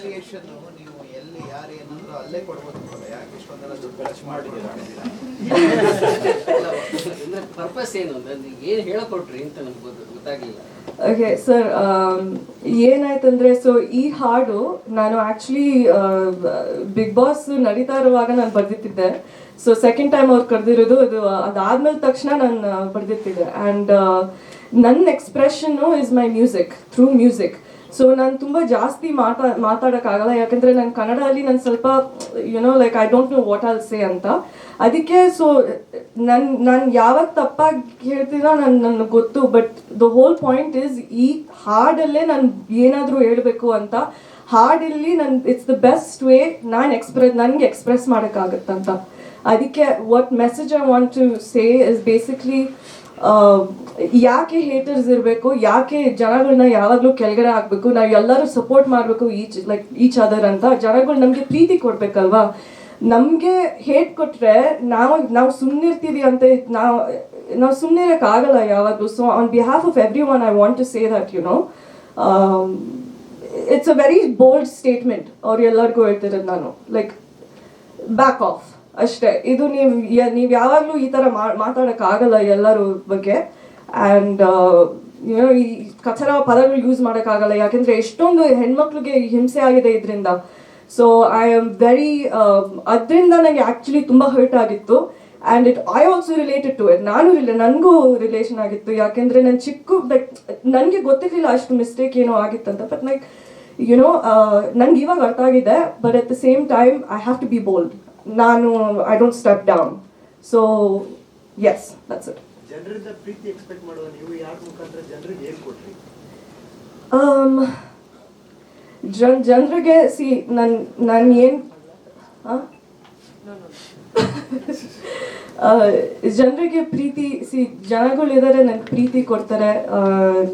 Retaliation ನೀವು ಎಲ್ಲಿ ಯಾರು ಏನಾದ್ರು ಅಲ್ಲೇ ಕೊಡ್ಬೋದಲ್ಲ ಯಾಕೆ ಇಷ್ಟೊಂದೆಲ್ಲ ದುಡ್ಡು ಖರ್ಚು ಮಾಡಿದ್ದೀರಾ? ಅಂದ್ರೆ ಪರ್ಪಸ್ ಏನು? ಅಂದ್ರೆ ಏನು ಹೇಳಕೊಟ್ರಿ ಅಂತ ನಮ್ಗೆ ಗೊತ್ತ- ಗೊತ್ತಾಗ್ಲಿಲ್ಲ. ಓಕೆ ಸರ್ ಏನಾಯ್ತಂದ್ರೆ ಸೊ ಈ ಹಾಡು ನಾನು ಆ್ಯಕ್ಚುಲಿ ಬಿಗ್ ಬಾಸ್ ನಡೀತಾ ಇರುವಾಗ ನಾನು ಬರ್ದಿತ್ತಿದ್ದೆ. ಸೊ ಸೆಕೆಂಡ್ ಟೈಮ್ ಅವ್ರು ಕರೆದಿರೋದು ಅದು ಅದಾದ್ಮೇಲೆ ತಕ್ಷಣ ನಾನು ಬರ್ದಿತ್ತಿದ್ದೆ. ಆ್ಯಂಡ್ ನನ್ನ expression is my music through music so ನಾನು ತುಂಬ ಜಾಸ್ತಿ ಮಾತಾ, ಮಾತಾಡೋಕ್ಕಾಗಲ್ಲ. ಯಾಕಂದರೆ ನಾನು ಕನ್ನಡದಲ್ಲಿ ನಾನು ಸ್ವಲ್ಪ you know like I don't know what all say ಅಂತ. ಅದಕ್ಕೆ ಸೊ ನನ್ನ ನಾನು ಯಾವಾಗ ತಪ್ಪಾಗಿ ಹೇಳ್ತೀನೋ ನಾನು, ನನಗೆ ಗೊತ್ತು. But the whole point is ಈ ಹಾಡಲ್ಲೇ ನಾನು ಏನಾದರೂ ಹೇಳಬೇಕು ಅಂತ ಹಾಡಲ್ಲಿ ನನ್ ಇಟ್ಸ್ ದ ಬೆಸ್ಟ್ ವೇ ನಾನು ಎಕ್ಸ್ಪ್ರೆಸ್ ನನಗೆ ಎಕ್ಸ್ಪ್ರೆಸ್ ಮಾಡೋಕ್ಕಾಗತ್ತಂತ. ಅದಕ್ಕೆ what message I want to say is basically ಯಾಕೆ ಹೇಟರ್ಸ್ ಇರಬೇಕು, ಯಾಕೆ ಜನಗಳನ್ನ ಯಾವಾಗಲೂ ಕೆಳಗಡೆ ಹಾಕ್ಬೇಕು, ನಾವು ಎಲ್ಲರೂ ಸಪೋರ್ಟ್ ಮಾಡಬೇಕು ಈಚ್ ಲೈಕ್ ಈಚ್ ಅದರ್ ಅಂತ ಜನಗಳು ನಮಗೆ ಪ್ರೀತಿ ಕೊಡಬೇಕಲ್ವಾ? ನಮಗೆ ಹೇಟ್ ಕೊಟ್ಟರೆ ನಾವು ನಾವು ಸುಮ್ಮನಿರ್ತೀವಿ ಅಂತ ನಾವು ನಾವು ಸುಮ್ಮನೆ ಇರೋಕ್ಕಾಗಲ್ಲ ಯಾವಾಗಲೂ. So on behalf of every one I want to say that you know it's a very bold statement ಅವ್ರು ಎಲ್ಲರಿಗೂ ಹೇಳ್ತಿರೋದು ನಾನು. ಲೈಕ್ ಬ್ಯಾಕ್ ಆಫ್ ಅಷ್ಟೇ. ಇದು ನೀವು ನೀವು ಯಾವಾಗಲೂ ಈ ಥರ ಮಾತಾಡೋಕ್ಕಾಗಲ್ಲ ಎಲ್ಲರ ಬಗ್ಗೆ. ಆ್ಯಂಡ್ ಏನೋ ಈ ಕಚರ ಪದಗಳು ಯೂಸ್ ಮಾಡೋಕ್ಕಾಗಲ್ಲ ಯಾಕೆಂದರೆ ಎಷ್ಟೊಂದು ಹೆಣ್ಮಕ್ಳಿಗೆ ಹಿಂಸೆ ಆಗಿದೆ ಇದರಿಂದ. ಸೊ ಐ ಆಮ್ ವೆರಿ ಅದರಿಂದ ನನಗೆ ಆ್ಯಕ್ಚುಲಿ ತುಂಬ ಹರ್ಟ್ ಆಗಿತ್ತು. And it I also related to it ನಾನು ರಿಲೇ ನನಗೂ ರಿಲೇಷನ್ ಆಗಿತ್ತು. ಯಾಕೆಂದರೆ ನಾನು ಚಿಕ್ಕ ಲೈಕ್ ನನಗೆ ಗೊತ್ತಿರಲಿಲ್ಲ ಅಷ್ಟು ಮಿಸ್ಟೇಕ್ ಏನೋ ಆಗಿತ್ತಂತ. ಬಟ್ ಲೈಕ್ ಯುನೋ ನಂಗೆ ಇವಾಗ ಅರ್ಥ ಆಗಿದೆ but at the same time I have to be bold ನಾನು I don't step down so S that's it ಜನರಿಂದ ಪ್ರೀತಿ ಎಕ್ಸ್ಪೆಕ್ಟ್ ಮಾಡುವ ನೀವು ಯಾರ ಮುಖಾಂತರ ಜನರಿಗೆ ಏನ್ ಕೊಟ್ರಿ Um, ಜನ್ ಜನರಿಗೆ ಸಿ ನನ್ ನಾನು ಏನು ಜನರಿಗೆ ಪ್ರೀತಿ ಸಿ ಜನಗಳಿದ್ದಾರೆ ನನಗೆ ಪ್ರೀತಿ ಕೊಡ್ತಾರೆ.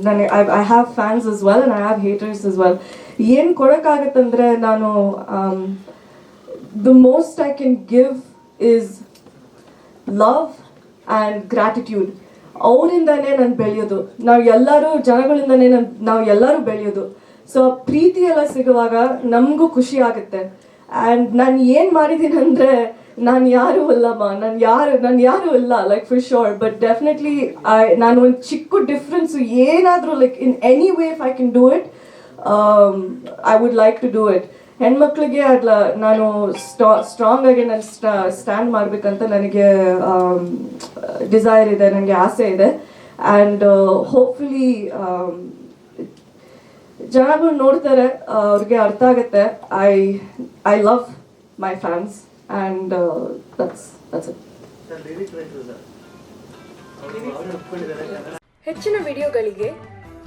ನನಗೆ I I have fans as well and I have haters as well ಏನು ಕೊಡೋಕ್ಕಾಗತ್ತಂದರೆ ನಾನು the most I can give is love and gratitude ಅವರಿಂದನೇ ನಾನು ಬೆಳೆಯೋದು. ನಾವು ಎಲ್ಲರೂ, ಜನಗಳಿಂದನೇ ನನ್, ನಾವು ಎಲ್ಲರೂ ಬೆಳೆಯೋದು. ಸೊ ಪ್ರೀತಿ ಎಲ್ಲ ಸಿಗುವಾಗ ನಮಗೂ ಖುಷಿ ಆಗುತ್ತೆ. ಆ್ಯಂಡ್ ನಾನು ಏನು ಮಾಡಿದ್ದೀನಿ ಅಂದರೆ ನಾನು ಯಾರು ಅಲ್ಲಮ್ಮ, ನಾನು ಯಾರು ನಾನು ಯಾರು ಇಲ್ಲ like for sure but definitely I ನಾನು ಒಂದು ಚಿಕ್ಕ ಡಿಫ್ರೆನ್ಸು ಏನಾದರೂ like in any way if I can do it I would like to do it ಹೆಣ್ಮಕ್ಳಿಗೆ ಅದ್ಲ ನಾನು ಸ್ಟಾ ಸ್ಟ್ರಾಂಗ್ ಆಗಿ ನಾನು ಸ್ಟ್ಯಾಂಡ್ ಮಾಡಬೇಕಂತ ನನಗೆ ಡಿಸೈರ್ ಇದೆ ನನಗೆ ಆಸೆ ಇದೆ. ಆ್ಯಂಡ್ ಹೋಪ್ಫುಲಿ ಜನಗಳು ನೋಡ್ತಾರೆ ಅವ್ರಿಗೆ ಅರ್ಥ ಆಗುತ್ತೆ. I I love my fans and that's that's it ಹೆಚ್ಚಿನ ವಿಡಿಯೋಗಳಿಗೆ